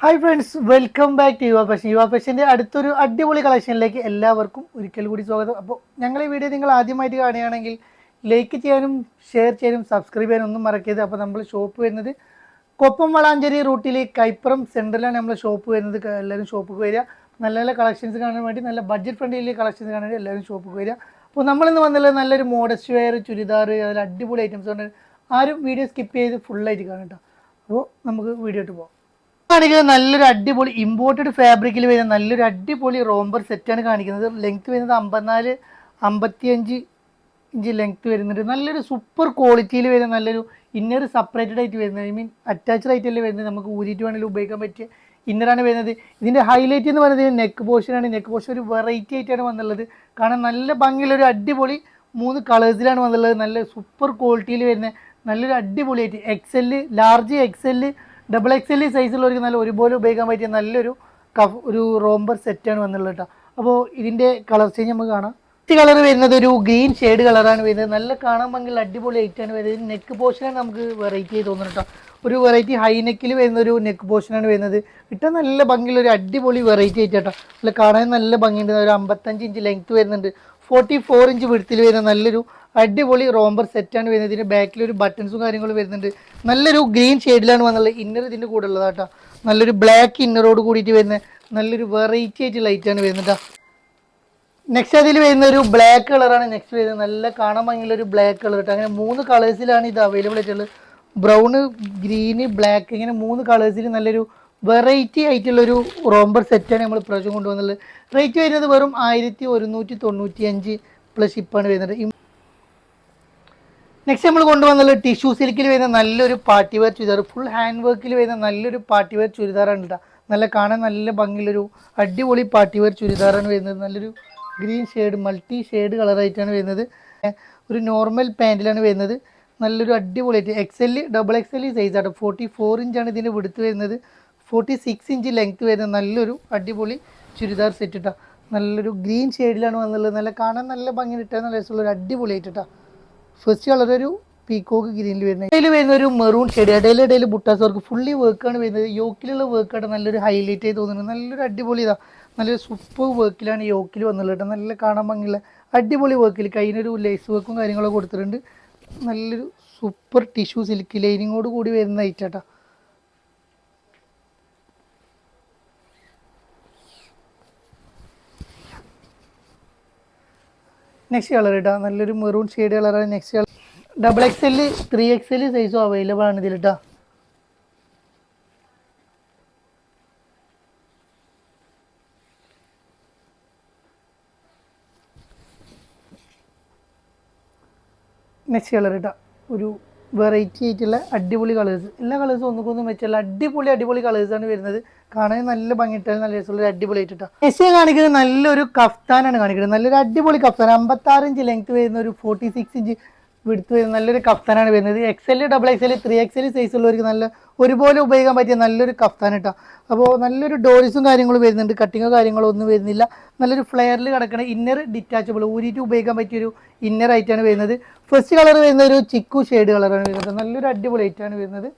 Hi friends welcome back to Yuva fashion Yuva ഫാഷന്റെ അടുത്തൊരു അടിപൊളി കളക്ഷനിലേക്ക് എല്ലാവർക്കും ഒരിക്കൽ കൂടി സ്വാഗതം. അപ്പോൾ ഞങ്ങൾ ഈ വീഡിയോ നിങ്ങൾ ആദ്യമായിട്ട് കാണുകയാണെങ്കിൽ ലൈക്ക് ചെയ്യാനും ഷെയർ ചെയ്യാനും സബ്സ്ക്രൈബ് ചെയ്യാനും ഒന്നും മറക്കരുത്. അപ്പോൾ നമ്മൾ ഷോപ്പ് വരുന്നത് കൊപ്പം വളാഞ്ചേരി റൂട്ടിൽ കൈപ്പുറം സെന്ററിലാണ് നമ്മൾ ഷോപ്പ് വരുന്നത്. എല്ലാവരും ഷോപ്പിൽ വരിക. നല്ല നല്ല കളക്ഷൻസ് കാണാൻ വേണ്ടി നല്ല ബഡ്ജറ്റ് ഫ്രണ്ട്ലി കളക്ഷൻസ് കാണാൻ വേണ്ടി എല്ലാവരും ഷോപ്പിൽ വരിക. അപ്പോൾ നമ്മളിന്ന് വന്നുള്ളത് നല്ലൊരു മോഡസ്റ്റ് വെയർ ചുരിദാർ അതിൽ അടിപൊളി ഐറ്റംസ് ഉണ്ട് ആരും വീഡിയോ സ്കിപ്പ് ചെയ്ത് ഫുള്ളായിട്ട് കാണും കേട്ടോ അപ്പോൾ നമുക്ക് വീഡിയോ ഇട്ട് പോകാം കാണിക്കുന്നത് നല്ലൊരു അടിപൊളി ഇമ്പോർട്ടഡ് ഫാബ്രിക്കിൽ വരുന്ന നല്ലൊരു അടിപൊളി റോംബർ സെറ്റാണ് കാണിക്കുന്നത്. ലെങ്ത് വരുന്നത് അമ്പത്തിനാല് അമ്പത്തിയഞ്ച് ഇഞ്ച് ലെങ്ത് വരുന്നുണ്ട്. നല്ലൊരു സൂപ്പർ ക്വാളിറ്റിയിൽ വരുന്ന നല്ലൊരു ഇന്നർ സെപ്പറേറ്റഡ് ആയിട്ട് വരുന്നത്. ഐ മീൻ അറ്റാച്ച്ഡ് ആയിട്ടല്ലേ വരുന്നത്. നമുക്ക് ഊരിയിട്ട് വേണമെങ്കിൽ ഉപയോഗിക്കാൻ പറ്റിയ ഇന്നറാണ് വരുന്നത്. ഇതിന്റെ ഹൈലൈറ്റ് എന്ന് പറയുന്നത് നെക്ക് പോർഷനാണ് നെക്ക് പോർഷൻ ഒരു വെറൈറ്റി ആയിട്ടാണ് വന്നുള്ളത് കാരണം നല്ല ഭംഗിയുള്ള ഒരു അടിപൊളി മൂന്ന് കളേഴ്സിലാണ് വന്നുള്ളത് നല്ല സൂപ്പർ ക്വാളിറ്റിയിൽ വരുന്ന നല്ലൊരു അടിപൊളിയായിട്ട് XL large XL double X L സൈസിലുള്ളവർക്ക് നല്ല ഒരുപോലെ ഉപയോഗിക്കാൻ പറ്റിയ നല്ലൊരു കഫ് ഒരു റോംബർ സെറ്റാണ് വന്നുള്ളത് കേട്ടോ അപ്പോൾ ഇതിന്റെ കളർ ചേഞ്ച് നമുക്ക് കാണാം. ഈ കളർ വരുന്നത് ഒരു ഗ്രീൻ ഷെയ്ഡ് കളറാണ് വരുന്നത്. നല്ല കാണാൻ ഭംഗിയുള്ള അടിപൊളി ഐറ്റാണ് വരുന്നത്. നെക്ക് പോർഷനാണ് നമുക്ക് വെറൈറ്റി തോന്നുന്നത് കേട്ടോ ഒരു വെറൈറ്റി ഹൈ നെക്കിൽ വരുന്ന ഒരു നെക്ക് പോർഷനാണ് വരുന്നത്. ഇട്ടാൽ നല്ല ഭംഗിയുള്ള ഒരു അടിപൊളി വെറൈറ്റി ആയിട്ട് കേട്ടോ നല്ല കാണാൻ നല്ല ഭംഗിയുണ്ട്. ഒരു അമ്പത്തഞ്ച് ഇഞ്ച് ലെങ്ത് വരുന്നുണ്ട്. ഫോർട്ടി ഫോർ ഇഞ്ച് വിടുത്തിൽ വരുന്ന നല്ലൊരു അടിപൊളി റോംബർ സെറ്റാണ് വരുന്നത്. ഇതിന്റെ ബാക്കിൽ ഒരു ബട്ടൺസും കാര്യങ്ങളും വരുന്നുണ്ട്. നല്ലൊരു ഗ്രീൻ ഷെയ്ഡിലാണ് വന്നുള്ളത് ഇന്നർ ഇതിന്റെ കൂടെ ഉള്ളത് കേട്ടോ. നല്ലൊരു ബ്ലാക്ക് ഇന്നറോട് കൂടിയിട്ട് വരുന്ന നല്ലൊരു വെറൈറ്റി ആയിട്ട് ലൈറ്റാണ് വരുന്നത് നെക്സ്റ്റ് അതിൽ വരുന്ന ഒരു ബ്ലാക്ക് കളറാണ് നെക്സ്റ്റ് വരുന്നത് നല്ല കാണാൻ ഭംഗിയുള്ള ഒരു ബ്ലാക്ക് കളർ കേട്ടോ. അങ്ങനെ മൂന്ന് കളേഴ്സിലാണ് ഇത് അവൈലബിൾ ആയിട്ടുള്ളത്. ബ്രൗണ് ഗ്രീന് ബ്ലാക്ക് ഇങ്ങനെ മൂന്ന് കളേഴ്സിൽ നല്ലൊരു വെറൈറ്റി ആയിട്ടുള്ളൊരു റോംബർ സെറ്റാണ് നമ്മൾ ഇപ്രാവശ്യം കൊണ്ടുവന്നുള്ളത് റേറ്റ് വരുന്നത് വെറും ആയിരത്തി ഒരുന്നൂറ്റി തൊണ്ണൂറ്റി അഞ്ച് പ്ലസ് ഷിപ്പാണ് വരുന്നത് നെക്സ്റ്റ് നമ്മൾ കൊണ്ടുവന്നുള്ളത് ടിഷ്യൂ സിൽക്കിൽ വരുന്ന നല്ലൊരു party wear churidar. Full hand വർക്കിൽ വരുന്ന നല്ലൊരു പാർട്ടി വെയർ ചുരിദാറാണ് കേട്ടോ നല്ല കാണാൻ നല്ല ഭംഗിയുള്ളൊരു അടിപൊളി പാർട്ടി വെയർ ചുരിദാറാണ് വരുന്നത്. നല്ലൊരു ഗ്രീൻ ഷെയ്ഡ് മൾട്ടി ഷെയ്ഡ് കളറായിട്ടാണ് വരുന്നത്. ഒരു നോർമൽ പാന്റിലാണ് വരുന്നത്. നല്ലൊരു അടിപൊളിയായിട്ട് X L double X L size ആട്ടോ ഫോർട്ടി ഫോർ ഇഞ്ചാണ് ഇതിന്റെ വിടുത്ത് വരുന്നത്. ഫോർട്ടി സിക്സ് ഇഞ്ച് ലെങ്ത് വരുന്ന നല്ലൊരു അടിപൊളി ചുരിദാർ സെറ്റ് ഇട്ടാ. നല്ലൊരു ഗ്രീൻ ഷെയ്ഡിലാണ് വന്നുള്ളത് നല്ല കാണാൻ നല്ല ഭംഗി ഇട്ടാൽ നല്ല രസമുള്ള ഒരു അടിപൊളിയായിട്ട് ഇട്ടാ. ഫസ്റ്റ് കളർ ഒരു പീക്കോക്ക് ഗ്രീനിൽ വരുന്നത്. ഇടയിൽ വരുന്ന ഒരു മെറൂൺ ഷെയ്ഡ് ഇടയിൽ ഇടയിൽ ബുട്ടാസ് വർക്ക് ഫുള്ളി വർക്കാണ് വരുന്നത്. യോക്കിലുള്ള വർക്കാണ് നല്ലൊരു ഹൈലൈറ്റ് ആയി തോന്നുന്നത് നല്ലൊരു അടിപൊളി ഇതാ. നല്ലൊരു സൂപ്പർ വർക്കിലാണ് യോക്കിൽ വന്നുള്ളത് നല്ല കാണാൻ ഭംഗിയുള്ള അടിപൊളി വർക്കിൽ കയ്യിനൊരു ലേസ് വർക്കും കാര്യങ്ങളൊക്കെ കൊടുത്തിട്ടുണ്ട്. നല്ലൊരു സൂപ്പർ ടിഷ്യൂ സിൽക്ക് ലൈനിങ്ങോട് കൂടി വരുന്ന ഐറ്റാട്ടാ നെക്സ്റ്റ് കളർ കേട്ടോ നല്ലൊരു മെറൂൺ ഷെയ്ഡ് കളറാണ് next colour double X L three X L സൈസും അവൈലബിൾ ആണ് ഇതിൽ കേട്ടോ നെക്സ്റ്റ് കളർ കേട്ടോ ഒരു വെറൈറ്റി ആയിട്ടുള്ള അടിപൊളി കളേഴ്സ് എല്ലാ കളേഴ്സും ഒന്നുകൊന്നും വെച്ചല്ല അടിപൊളി അടിപൊളി കളേഴ്സാണ് വരുന്നത്. കാണാൻ നല്ല ഭംഗിയിട്ടാൽ നല്ല രസമുള്ള അടിപൊളി ആയിട്ടാ എസ് കാണിക്കുന്നത് നല്ലൊരു കഫ്താനാണ് കാണിക്കുന്നത്. നല്ലൊരു അടിപൊളി കഫ്താൻ. അമ്പത്താറ് ഇഞ്ച് ലെങ്ത് വരുന്ന ഒരു ഫോർട്ടി സിക്സ് ഇഞ്ച് വിടുത്ത് നല്ലൊരു കഫ്താനാണ് വരുന്നത്. X L double X L three X L size ഉള്ളവർക്ക് നല്ല ഒരുപോലെ ഉപയോഗിക്കാൻ പറ്റിയ നല്ലൊരു കഫ്താൻ കേട്ടോ അപ്പോൾ നല്ലൊരു ഡോറിസും കാര്യങ്ങളും വരുന്നുണ്ട്. കട്ടിങ്ങോ കാര്യങ്ങളോ ഒന്നും വരുന്നില്ല. നല്ലൊരു ഫ്ലെയറിൽ കിടക്കണ ഇന്നർ ഡിറ്റാച്ചബിൾ ഊരിയിട്ട് ഉപയോഗിക്കാൻ പറ്റിയൊരു ഇന്നർ ആയിട്ടാണ് വരുന്നത്. ഫസ്റ്റ് കളർ വരുന്ന ഒരു ചിക്കു ഷെയ്ഡ് കളറാണ് വരുന്നത്. നല്ലൊരു അടിപൊളി ആയിട്ടാണ് വരുന്നത്.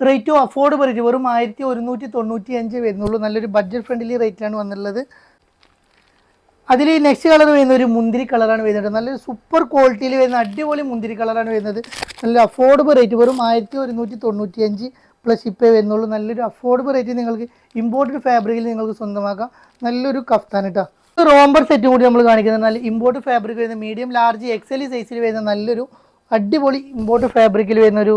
റേറ്റും അഫോർഡബിൾ വെറും ആയിരത്തി ഒരുന്നൂറ്റി തൊണ്ണൂറ്റി അഞ്ച് വരുന്നുള്ളൂ. നല്ലൊരു ബഡ്ജറ്റ് ഫ്രണ്ട്ലി റേറ്റിലാണ് വന്നുള്ളത് അതിൽ നെക്സ്റ്റ് കളർ വരുന്ന ഒരു മുന്തിരി കളറാണ് വരുന്നത്. നല്ല സൂപ്പർ ക്വാളിറ്റിയിൽ വരുന്ന അടിപൊളി മുന്തിരി കളറാണ് വരുന്നത്. നല്ല അഫോർഡബിൾ റേറ്റ് വെറും ആയിരത്തി ഒരുന്നൂറ്റി തൊണ്ണൂറ്റി അഞ്ച് പ്ലസ് ഇപ്പേ വരുന്നുള്ളൂ. നല്ലൊരു അഫോർഡബിൾ റേറ്റ് നിങ്ങൾക്ക് ഇമ്പോർട്ടഡ് ഫാബ്രിക്കിൽ നിങ്ങൾക്ക് സ്വന്തമാക്കാം. നല്ലൊരു കഫ്താൻ കേട്ടോ റോംബർ സെറ്റും കൂടി നമ്മൾ കാണിക്കുന്നത്. നല്ല ഇമ്പോർട്ട് ഫാബ്രിക് വരുന്ന മീഡിയം ലാർജ് എക്സൽ സൈസിൽ വരുന്ന നല്ലൊരു അടിപൊളി ഇമ്പോർട്ട് ഫാബ്രിക്കിൽ വരുന്ന ഒരു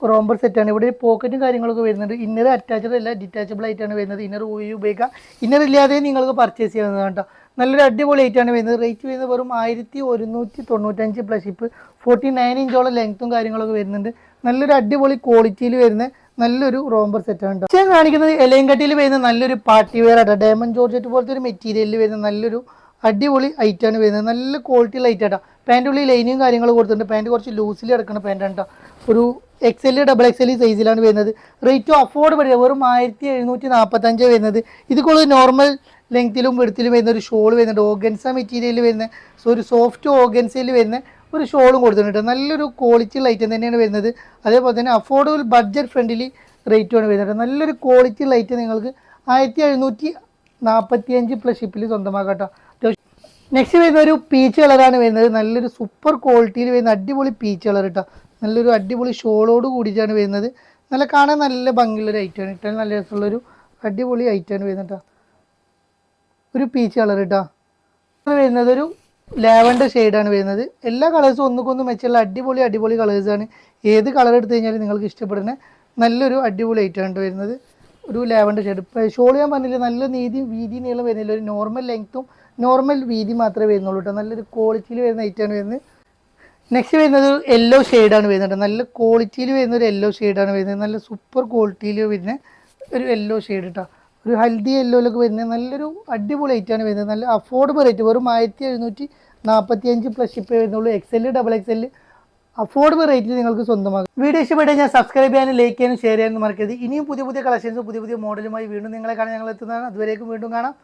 റോംബർ സെറ്റാണ് ഇവിടെ പോക്കറ്റും കാര്യങ്ങളൊക്കെ വരുന്നുണ്ട്. ഇന്നർ അറ്റാച്ചഡ് അല്ല ഡിറ്റാച്ചബിൾ ആയിട്ടാണ് വരുന്നത്. ഇന്നർ ഉപയോഗിക്കാം. ഇന്നർ ഇല്ലാതെ നിങ്ങൾക്ക് പർച്ചേസ് ചെയ്യാവുന്നതാണ് കേട്ടോ നല്ലൊരു അടിപൊളി ആയിട്ടാണ് വരുന്നത്. റേറ്റ് വരുന്നത് വെറും ആയിരത്തി ഒരുന്നൂറ്റി തൊണ്ണൂറ്റഞ്ച് പ്ലസ് ഇപ്പ് ഫോർട്ടി നയൻ ഇഞ്ചോളം ലെങ്ത്തും കാര്യങ്ങളൊക്കെ വരുന്നുണ്ട്. നല്ലൊരു അടിപൊളി ക്വാളിറ്റിയിൽ വരുന്ന നല്ലൊരു റോംബർ സെറ്റാണ് ഞാൻ കാണിക്കുന്നത് എലയങ്കട്ടിയിൽ വരുന്ന നല്ലൊരു പാർട്ടി വെയർ ആട്ടോ. ഡയമണ്ട് ജോർജറ്റ് പോലത്തെ ഒരു മെറ്റീരിയലിൽ വരുന്ന നല്ലൊരു അടിപൊളി ഐറ്റാണ് വരുന്നത്. നല്ല ക്വാളിറ്റി ലൈറ്റ് ആട്ടോ. പാന്റ് ഉള്ളിൽ ലൈനിയും കാര്യങ്ങളും കൊടുത്തിട്ടുണ്ട്. പാന്റ് കുറച്ച് ലൂസിൽ കിടക്കുന്ന പാന്റാണ് കേട്ടോ ഒരു X L double X L സൈസിലാണ് വരുന്നത്. റേറ്റും അഫോർഡബിൾ വെറും ആയിരത്തി എഴുന്നൂറ്റി നാൽപ്പത്തഞ്ച് വരുന്നത് ഇതുപോലെ നോർമൽ ലെങ്ത്തിലും വെടുത്തിലും വരുന്ന ഒരു ഷോൾ വരുന്നുണ്ട്. ഓഗൻസ മെറ്റീരിയൽ വരുന്ന ഒരു സോഫ്റ്റ് ഓഗൻസയിൽ വരുന്ന ഒരു ഷോളും കൊടുത്തിട്ടുണ്ട് നല്ലൊരു ക്വാളിറ്റി ഐറ്റം തന്നെയാണ് വരുന്നത്. അതേപോലെ തന്നെ അഫോർഡബിൾ ബഡ്ജറ്റ് ഫ്രണ്ട്ലി റേറ്റുമാണ് വരുന്നത് നല്ലൊരു ക്വാളിറ്റി ഐറ്റം നിങ്ങൾക്ക് ആയിരത്തി എഴുന്നൂറ്റി നാൽപ്പത്തി അഞ്ച് പ്ലസ് ഷിപ്പിൽ സ്വന്തമാക്കാം നെക്സ്റ്റ് വരുന്ന ഒരു പീച്ച് കളറാണ് വരുന്നത്. നല്ലൊരു സൂപ്പർ ക്വാളിറ്റിയിൽ വരുന്ന അടിപൊളി പീച്ച് കളർ കേട്ടോ നല്ലൊരു അടിപൊളി ഷോളോട് കൂടിയിട്ടാണ് വരുന്നത്. നല്ല കാണാൻ നല്ല ഭംഗിയുള്ളൊരു ഐറ്റമാണ് ഇട്ടാൽ നല്ല രസമുള്ളൊരു അടിപൊളി ഐറ്റമാണ് വരുന്നത് കേട്ടോ ഒരു പീച്ച് കളർ കേട്ടോ വരുന്നത് ഒരു ലാവൻഡർ ഷെയ്ഡാണ് വരുന്നത്. എല്ലാ കളേഴ്സും ഒന്നുകൊന്നും മെച്ചുള്ള അടിപൊളി അടിപൊളി കളേഴ്സാണ് ഏത് കളർ എടുത്തു കഴിഞ്ഞാലും നിങ്ങൾക്ക് ഇഷ്ടപ്പെടുന്ന നല്ലൊരു അടിപൊളി ഐറ്റമാണ് വരുന്നത്. ഒരു ലാവൻഡർ ഷെയ്ഡ് ഷോൾ ഞാൻ പറഞ്ഞില്ല നല്ല നീതി വീതി നീളം വരുന്നില്ല. ഒരു നോർമൽ ലെങ്ത്തും നോർമൽ വീതി മാത്രമേ വരുന്നുള്ളൂ കേട്ടോ. നല്ലൊരു ക്വാളിറ്റിയിൽ വരുന്ന ഐറ്റമാണ് വരുന്നത്. നെക്സ്റ്റ് വരുന്നത് യെല്ലോ ഷെയ്ഡാണ് വരുന്നത് നല്ല ക്വാളിറ്റിയിൽ വരുന്ന ഒരു യെല്ലോ ഷെയ്ഡാണ് വരുന്നത്. നല്ല സൂപ്പർ ക്വാളിറ്റിയിൽ വരുന്ന ഒരു യെല്ലോ ഷെയ്ഡ് കേട്ടോ ഒരു ഹൽദി യെല്ലോയിലൊക്കെ വരുന്നത് നല്ലൊരു അടിപൊളി ആണ് വരുന്നത്. നല്ല അഫോർഡബിൾ റേറ്റ് വെറും ആയിരത്തി എഴുന്നൂറ്റി നാൽപ്പത്തി അഞ്ച് പ്ലസ് ഷിപ്പ് വരുന്നുള്ളൂ എക്സെൽ ഡബിൾ എക്സെൽ അഫോർഡബിൾ റേറ്റിൽ നിങ്ങൾക്ക് സ്വന്തമാകും വീഡിയോ ഇഷ്ടപ്പെട്ടാൽ ഞാൻ സബ്സ്ക്രൈബ് ചെയ്യാനും ലൈക്ക് ചെയ്യാനും ഷെയർ ചെയ്യാനും മറക്കരുത്. ഇനിയും പുതിയ പുതിയ കളക്ഷൻസ് പുതിയ പുതിയ മോഡലുമായി വീണ്ടും നിങ്ങളെ കാണാൻ ഞങ്ങൾ എത്തുന്നതാണ്. അതുവരേക്കും വീണ്ടും കാണാം.